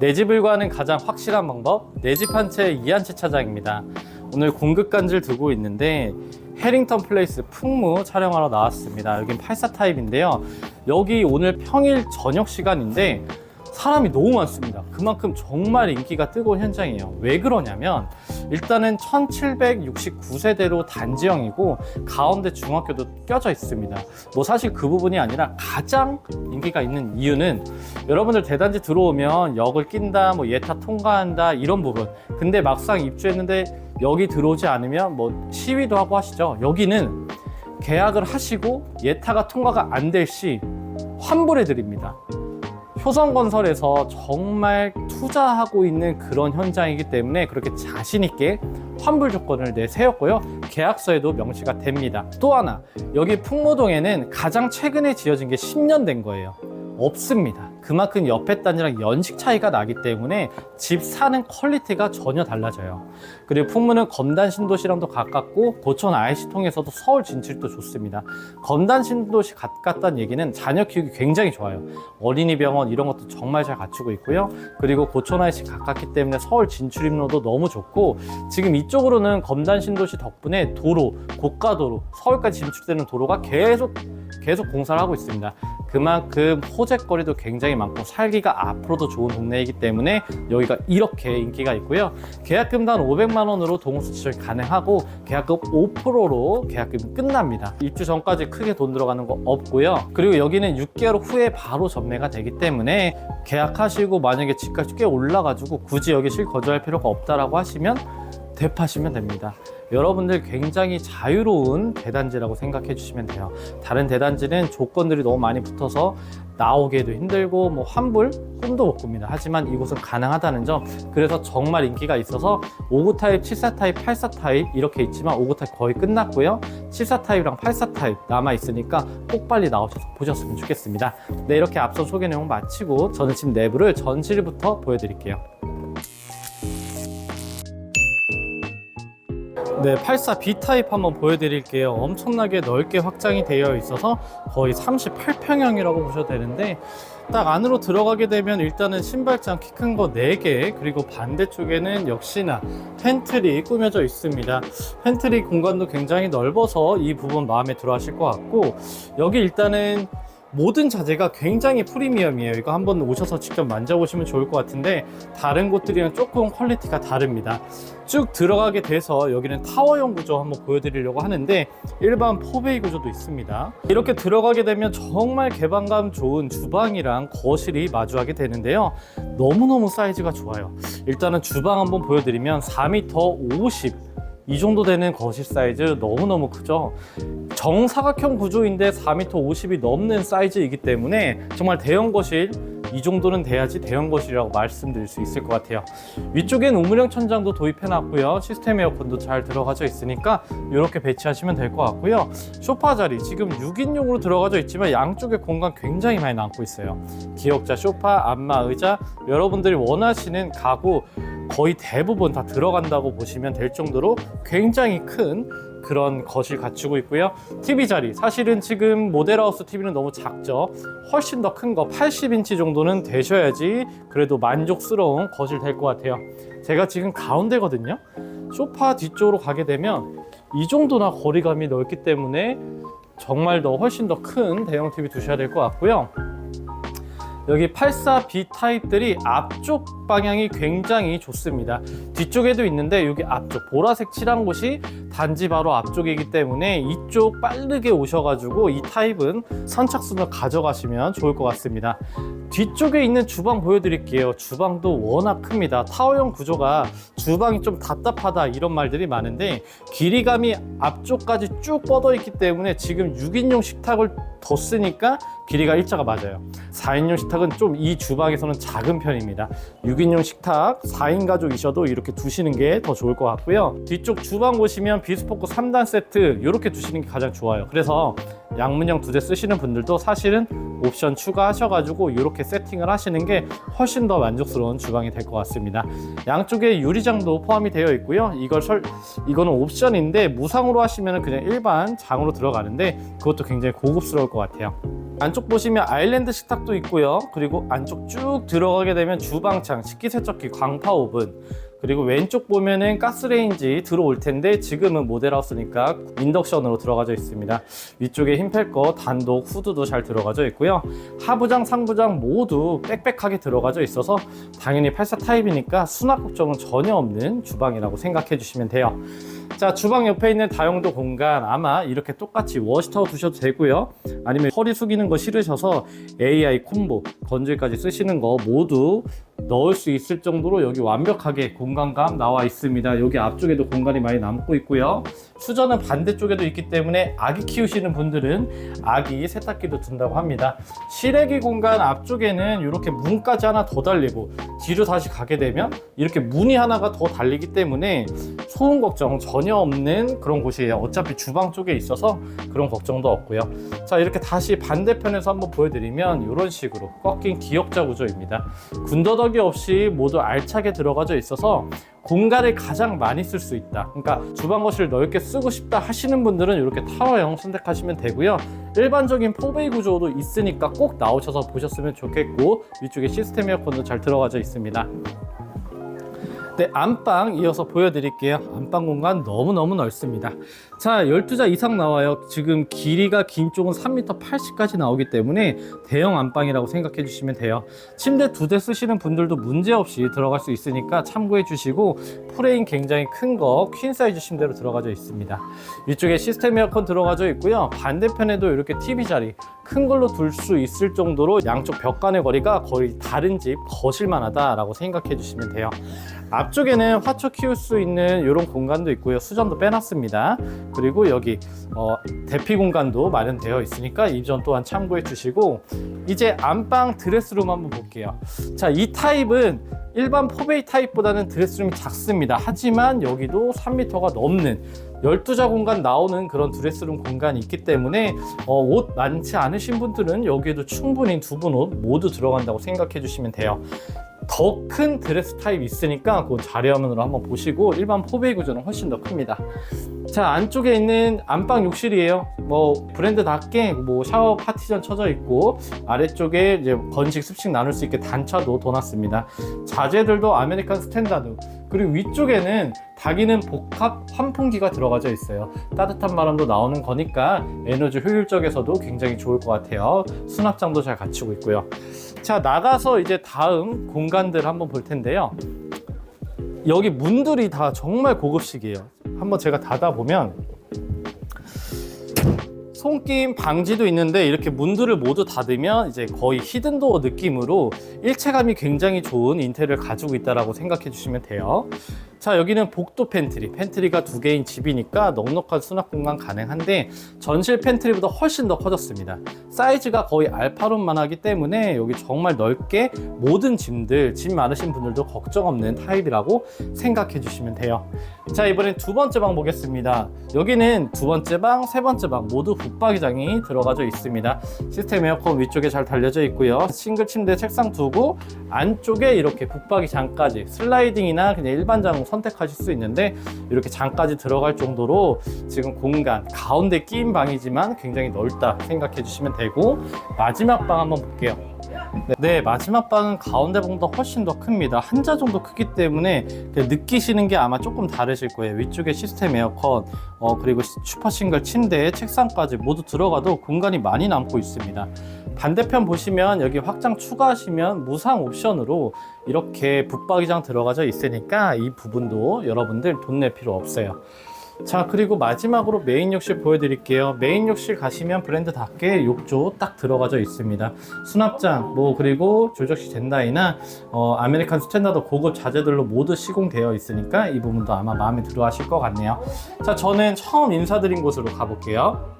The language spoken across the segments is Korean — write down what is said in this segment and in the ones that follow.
내 집을 구하는 가장 확실한 방법 내 집 한 채 이한채 차장입니다. 오늘 공급 간지를 두고 있는데 해링턴 플레이스 풍무 촬영하러 나왔습니다. 여긴 84 타입인데요. 여기 오늘 평일 저녁 시간인데 사람이 너무 많습니다. 그만큼 정말 인기가 뜨거운 현장이에요. 왜 그러냐면 일단은 1769세대로 단지형이고 가운데 중학교도 껴져 있습니다. 뭐 사실 그 부분이 아니라 가장 인기가 있는 이유는 여러분들 대단지 들어오면 역을 낀다, 뭐 예타 통과한다 이런 부분. 근데 막상 입주했는데 여기 들어오지 않으면 뭐 시위도 하고 하시죠. 여기는 계약을 하시고 예타가 통과가 안 될 시 환불해 드립니다. 효성건설에서 정말 투자하고 있는 그런 현장이기 때문에 그렇게 자신 있게 환불 조건을 내세웠고요. 계약서에도 명시가 됩니다. 또 하나, 여기 풍무동에는 가장 최근에 지어진 게 10년 된 거예요. 없습니다. 그만큼 옆에 단지랑 연식 차이가 나기 때문에 집 사는 퀄리티가 전혀 달라져요. 그리고 풍무는 검단 신도시랑도 가깝고 도천 IC 통해서도 서울 진출도 좋습니다. 검단 신도시 가깝다는 얘기는 자녀 키우기 굉장히 좋아요. 어린이 병원 이런 것도 정말 잘 갖추고 있고요. 그리고 고촌 IC 가깝기 때문에 서울 진출 입로도 너무 좋고 지금 이쪽으로는 검단 신도시 덕분에 도로, 고가도로, 서울까지 진출되는 도로가 계속 계속 공사를 하고 있습니다. 그만큼 호재거리도 굉장히 많고 살기가 앞으로도 좋은 동네이기 때문에 여기가 이렇게 인기가 있고요. 계약금 단 500만 원으로 동호수 지정이 가능하고 계약금 5%로 계약금이 끝납니다. 입주 전까지 크게 돈 들어가는 거 없고요. 그리고 여기는 6개월 후에 바로 전매가 되기 때문에 계약하시고 만약에 집값이 꽤 올라가지고 굳이 여기 실거주할 필요가 없다라고 하시면 대파시면 됩니다. 여러분들 굉장히 자유로운 대단지라고 생각해 주시면 돼요. 다른 대단지는 조건들이 너무 많이 붙어서 나오기에도 힘들고 뭐 환불 꿈도 못 꿉니다. 하지만 이곳은 가능하다는 점. 그래서 정말 인기가 있어서 59 타입, 74 타입, 84 타입 이렇게 있지만 59 타입 거의 끝났고요. 74 타입이랑 84 타입 남아 있으니까 꼭 빨리 나오셔서 보셨으면 좋겠습니다. 네, 이렇게 앞서 소개 내용 마치고 저는 집 내부를 전실부터 보여드릴게요. 네, 84B 타입 한번 보여드릴게요. 엄청나게 넓게 확장이 되어 있어서 거의 38평형이라고 보셔도 되는데 딱 안으로 들어가게 되면 일단은 신발장 키 큰 거 4개 그리고 반대쪽에는 역시나 팬트리 꾸며져 있습니다. 팬트리 공간도 굉장히 넓어서 이 부분 마음에 들어 하실 것 같고 여기 일단은 모든 자재가 굉장히 프리미엄이에요. 이거 한번 오셔서 직접 만져보시면 좋을 것 같은데 다른 곳들이랑 조금 퀄리티가 다릅니다. 쭉 들어가게 돼서 여기는 타워형 구조 한번 보여드리려고 하는데 일반 포베이 구조도 있습니다. 이렇게 들어가게 되면 정말 개방감 좋은 주방이랑 거실이 마주하게 되는데요. 너무너무 사이즈가 좋아요. 일단은 주방 한번 보여드리면 4m 50. 이 정도 되는 거실 사이즈 너무너무 크죠. 정사각형 구조인데 4m 50이 넘는 사이즈이기 때문에 정말 대형 거실 이 정도는 돼야지 대형 거실이라고 말씀드릴 수 있을 것 같아요. 위쪽엔 우물형 천장도 도입해 놨고요. 시스템 에어컨도 잘 들어가져 있으니까 이렇게 배치하시면 될 것 같고요. 소파 자리 지금 6인용으로 들어가져 있지만 양쪽에 공간 굉장히 많이 남고 있어요. 기역자 소파, 안마 의자 여러분들이 원하시는 가구 거의 대부분 다 들어간다고 보시면 될 정도로 굉장히 큰 그런 거실 갖추고 있고요. TV 자리 사실은 지금 모델하우스 TV는 너무 작죠. 훨씬 더 큰 거 80인치 정도는 되셔야지 그래도 만족스러운 거실 될 것 같아요. 제가 지금 가운데거든요. 소파 뒤쪽으로 가게 되면 이 정도나 거리감이 넓기 때문에 정말 더 훨씬 더 큰 대형 TV 두셔야 될 것 같고요. 여기 84B 타입들이 앞쪽 방향이 굉장히 좋습니다. 뒤쪽에도 있는데 여기 앞쪽 보라색 칠한 곳이 단지 바로 앞쪽이기 때문에 이쪽 빠르게 오셔가지고 이 타입은 선착순을 가져가시면 좋을 것 같습니다. 뒤쪽에 있는 주방 보여드릴게요. 주방도 워낙 큽니다. 타워형 구조가 주방이 좀 답답하다 이런 말들이 많은데 길이감이 앞쪽까지 쭉 뻗어 있기 때문에 지금 6인용 식탁을 더 쓰니까 길이가 일자가 맞아요. 4인용 식탁은 좀 이 주방에서는 작은 편입니다. 6인용 식탁 4인 가족이셔도 이렇게 두시는 게 더 좋을 것 같고요. 뒤쪽 주방 보시면 비스포크 3단 세트 이렇게 두시는 게 가장 좋아요. 그래서 양문형 두 대 쓰시는 분들도 사실은 옵션 추가하셔가지고 이렇게 세팅을 하시는 게 훨씬 더 만족스러운 주방이 될 것 같습니다. 양쪽에 유리장도 포함이 되어 있고요. 이걸 설, 이거는 옵션인데 무상으로 하시면 그냥 일반 장으로 들어가는데 그것도 굉장히 고급스러울 것 같아요. 안쪽 보시면 아일랜드 식탁도 있고요. 그리고 안쪽 쭉 들어가게 되면 주방창, 식기세척기, 광파 오븐, 그리고 왼쪽 보면은 가스레인지 들어올 텐데 지금은 모델하우스니까 인덕션으로 들어가져 있습니다. 위쪽에 힘펠 거 단독 후드도 잘 들어가져 있고요. 하부장, 상부장 모두 빽빽하게 들어가져 있어서 당연히 84 타입이니까 수납 걱정은 전혀 없는 주방이라고 생각해 주시면 돼요. 자, 주방 옆에 있는 다용도 공간 아마 이렇게 똑같이 워시타워 두셔도 되고요. 아니면 허리 숙이는 거 싫으셔서 AI 콤보, 건조기까지 쓰시는 거 모두 넣을 수 있을 정도로 여기 완벽하게 공간감 나와 있습니다. 여기 앞쪽에도 공간이 많이 남고 있고요. 수저는 반대쪽에도 있기 때문에 아기 키우시는 분들은 아기 세탁기도 둔다고 합니다. 실외기 공간 앞쪽에는 이렇게 문까지 하나 더 달리고 뒤로 다시 가게 되면 이렇게 문이 하나가 더 달리기 때문에 소음 걱정 전혀 없는 그런 곳이에요. 어차피 주방 쪽에 있어서 그런 걱정도 없고요. 자 이렇게 다시 반대편에서 한번 보여드리면 이런 식으로 꺾인 기역자 구조입니다. 군더더기 없이 모두 알차게 들어가져 있어서 공간을 가장 많이 쓸 수 있다. 그러니까 주방 거실 넓게 쓰고 싶다 하시는 분들은 이렇게 타워형 선택하시면 되고요. 일반적인 포베이 구조도 있으니까 꼭 나오셔서 보셨으면 좋겠고 위쪽에 시스템 에어컨도 잘 들어가져 있습니다. 네, 안방 이어서 보여드릴게요. 안방 공간 너무너무 넓습니다. 자, 12자 이상 나와요. 지금 길이가 긴 쪽은 3m 80까지 나오기 때문에 대형 안방이라고 생각해 주시면 돼요. 침대 두 대 쓰시는 분들도 문제없이 들어갈 수 있으니까 참고해 주시고 프레임 굉장히 큰 거 퀸 사이즈 침대로 들어가져 있습니다. 위쪽에 시스템 에어컨 들어가져 있고요. 반대편에도 이렇게 TV 자리 큰 걸로 둘 수 있을 정도로 양쪽 벽 간의 거리가 거의 다른 집 거실만 하다라고 생각해 주시면 돼요. 앞쪽에는 화초 키울 수 있는 이런 공간도 있고요. 수전도 빼놨습니다. 그리고 여기 어, 대피 공간도 마련되어 있으니까 이 점 또한 참고해 주시고 이제 안방 드레스룸 한번 볼게요. 자, 이 타입은 일반 포베이 타입보다는 드레스룸이 작습니다. 하지만 여기도 3m가 넘는 12자 공간 나오는 그런 드레스룸 공간이 있기 때문에 어, 옷 많지 않으신 분들은 여기에도 충분히 두 분 옷 모두 들어간다고 생각해 주시면 돼요. 더 큰 드레스 타입 있으니까 그 자료화면으로 한번 보시고 일반 포베이 구조는 훨씬 더 큽니다. 자 안쪽에 있는 안방 욕실이에요. 뭐 브랜드답게 뭐 샤워 파티션 쳐져 있고 아래쪽에 이제 건식 습식 나눌 수 있게 단차도 둬놨습니다. 자재들도 아메리칸 스탠다드 그리고 위쪽에는 다기는 복합 환풍기가 들어가져 있어요. 따뜻한 바람도 나오는 거니까 에너지 효율적에서도 굉장히 좋을 것 같아요. 수납장도 잘 갖추고 있고요. 자 나가서 이제 다음 공간들 한번 볼 텐데요. 여기 문들이 다 정말 고급식이에요. 한번 제가 닫아 보면 손김 방지도 있는데 이렇게 문들을 모두 닫으면 이제 거의 히든도어 느낌으로 일체감이 굉장히 좋은 인테리어를 가지고 있다고 생각해 주시면 돼요. 자 여기는 복도 팬트리 팬트리가 두 개인 집이니까 넉넉한 수납 공간 가능한데 전실 팬트리보다 훨씬 더 커졌습니다 사이즈가 거의 알파룸만 하기 때문에 여기 정말 넓게 모든 짐들 짐 많으신 분들도 걱정 없는 타입이라고 생각해 주시면 돼요. 자 이번엔 두 번째 방 보겠습니다. 여기는 두 번째 방, 세 번째 방 모두 붙박이장이 들어가져 있습니다. 시스템 에어컨 위쪽에 잘 달려져 있고요. 싱글 침대 책상 두고 안쪽에 이렇게 붙박이장까지 슬라이딩이나 그냥 일반 장 선택하실 수 있는데 이렇게 장까지 들어갈 정도로 지금 공간 가운데 끼인 방이지만 굉장히 넓다 생각해 주시면 되고 마지막 방 한번 볼게요. 네, 네, 마지막 방은 가운데 방보다 훨씬 더 큽니다. 한자 정도 크기 때문에 그냥 느끼시는 게 아마 조금 다르실 거예요. 위쪽에 시스템 에어컨, 어, 그리고 슈퍼 싱글 침대, 책상까지 모두 들어가도 공간이 많이 남고 있습니다. 반대편 보시면 여기 확장 추가하시면 무상 옵션으로 이렇게 붙박이장 들어가져 있으니까 이 부분도 여러분들 돈 낼 필요 없어요. 자 그리고 마지막으로 메인 욕실 보여드릴게요. 메인 욕실 가시면 브랜드답게 욕조 딱 들어가져 있습니다. 수납장 뭐 그리고 조적식 젠다이나 어, 아메리칸 스탠다드 고급 자재들로 모두 시공되어 있으니까 이 부분도 아마 마음에 들어 하실 것 같네요. 자 저는 처음 인사드린 곳으로 가볼게요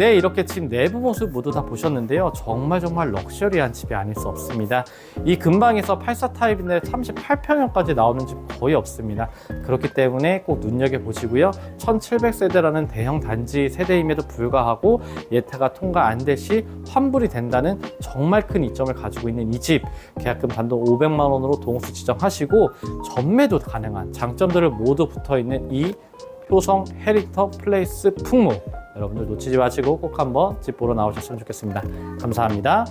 네, 이렇게 집 내부 모습 모두 다 보셨는데요. 정말 정말 럭셔리한 집이 아닐 수 없습니다. 이 근방에서 84 타입인데 38평형까지 나오는 집 거의 없습니다. 그렇기 때문에 꼭 눈여겨보시고요. 1700세대라는 대형 단지 세대임에도 불구하고 예타가 통과 안 될 시 환불이 된다는 정말 큰 이점을 가지고 있는 이 집. 계약금 단돈 500만 원으로 동수 지정하시고 전매도 가능한 장점들을 모두 붙어 있는 이 효성 헤리터 플레이스 풍무 여러분들 놓치지 마시고 꼭 한번 집 보러 나오셨으면 좋겠습니다. 감사합니다.